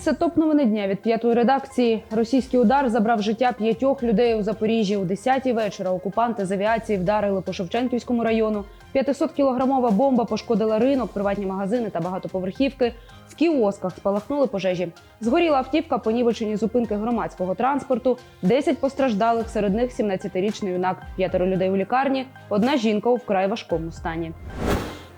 це топ новини дня від п'ятої редакції. Російський удар забрав життя п'ятьох людей у Запоріжжі. У 10-й вечора окупанти з авіації вдарили по Шевченківському району. 500-кілограмова бомба пошкодила ринок, приватні магазини та багатоповерхівки. В кіосках спалахнули пожежі. Згоріла автівка, понівечені зупинки громадського транспорту. 10 постраждалих, серед них 17-річний юнак, п'ятеро людей у лікарні, одна жінка у вкрай важкому стані.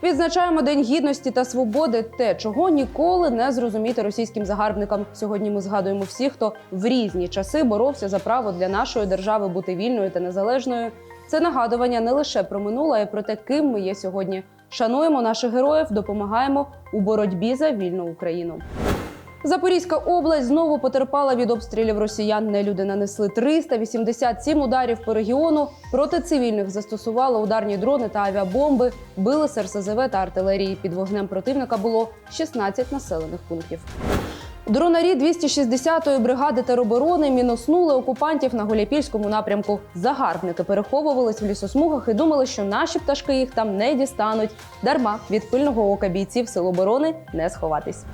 Відзначаємо День гідності та свободи, те, чого ніколи не зрозуміти російським загарбникам. Сьогодні ми згадуємо всіх, хто в різні часи боровся за право для нашої держави бути вільною та незалежною. Це нагадування не лише про минуле, а й про те, ким ми є сьогодні. Шануємо наших героїв, допомагаємо у боротьбі за вільну Україну. Запорізька область знову потерпала від обстрілів росіян. Нелюди нанесли 387 ударів по регіону. Проти цивільних застосували ударні дрони та авіабомби, били з РСЗВ та артилерії. Під вогнем противника було 16 населених пунктів. Дронарі 260-ї бригади тероборони мінуснули окупантів на Гуляпільському напрямку. Загарбники переховувались в лісосмугах і думали, що наші пташки їх там не дістануть. Дарма від пильного ока бійців сил оборони не сховатись.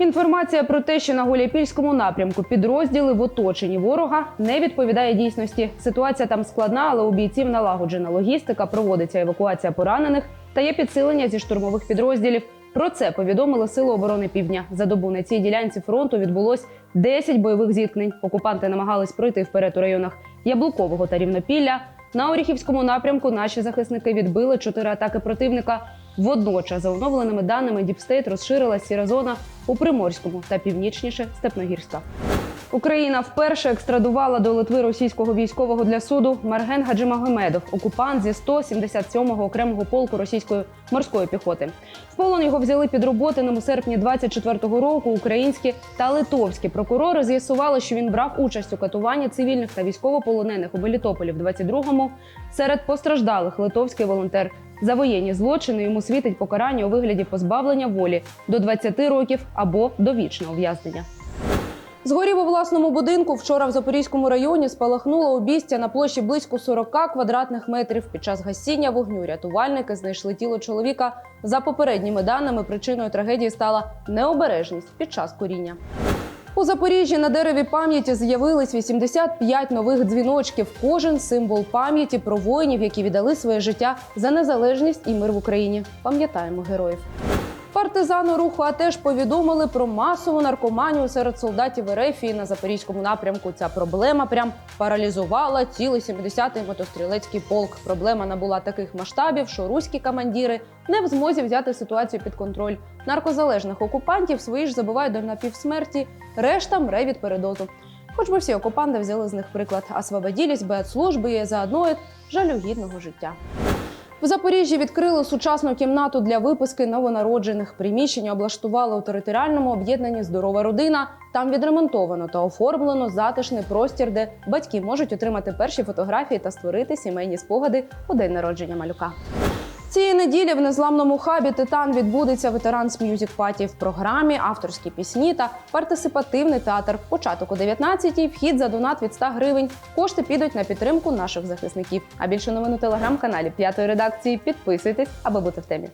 Інформація про те, що на Гуляпільському напрямку підрозділи в оточенні ворога не відповідає дійсності. Ситуація там складна, але у бійців налагоджена логістика, проводиться евакуація поранених та є підсилення зі штурмових підрозділів. Про це повідомили Сили оборони Півдня. За добу на цій ділянці фронту відбулось 10 бойових зіткнень. Окупанти намагались пройти вперед у районах Яблукового та Рівнопілля. На Оріхівському напрямку наші захисники відбили чотири атаки противника. Водночас, за оновленими даними, Діпстейт розширила сіра зона у Приморському та північніше Степногірська. Україна вперше екстрадувала до Литви російського військового для суду Марген Гаджимагомедов, окупант зі 177-го окремого полку російської морської піхоти. В полон його взяли під роботи у серпні 24-го року. Українські та литовські прокурори з'ясували, що він брав участь у катуванні цивільних та військовополонених у Мелітополі в 22-му. Серед постраждалих литовський волонтер. За воєнні злочини йому світить покарання у вигляді позбавлення волі до 20 років або довічного ув'язнення. Згорів у власному будинку. Вчора в Запорізькому районі спалахнуло обістя на площі близько 40 квадратних метрів. Під час гасіння вогню рятувальники знайшли тіло чоловіка. За попередніми даними, причиною трагедії стала необережність під час куріння. У Запоріжжі на дереві пам'яті з'явились 85 нових дзвіночків. Кожен символ пам'яті про воїнів, які віддали своє життя за незалежність і мир в Україні. Пам'ятаємо героїв. Партизани руху АТЕШ повідомили про масову наркоманію серед солдатів РФ на запорізькому напрямку. Ця проблема прям паралізувала цілий 70-й мотострілецький полк. Проблема набула таких масштабів, що руські командіри не в змозі взяти ситуацію під контроль. Наркозалежних окупантів свої ж забувають до напівсмерті, решта мре від передозу. Хоч би всі окупанти взяли з них приклад, освободілись би від служби і заодно від жалюгідного життя. В Запоріжжі відкрили сучасну кімнату для виписки новонароджених. Приміщення облаштували у територіальному об'єднанні Здорова родина. Там відремонтовано та оформлено затишний простір, де батьки можуть отримати перші фотографії та створити сімейні спогади у день народження малюка. Цієї неділі в незламному хабі Титан відбудеться ветеранс Music паті в програмі, авторські пісні та партисипативний театр. Початок о 19-й, вхід за донат від 100 гривень. Кошти підуть на підтримку наших захисників. А більше новин у телеграм-каналі п'ятої редакції. Підписуйтесь, аби бути в темі.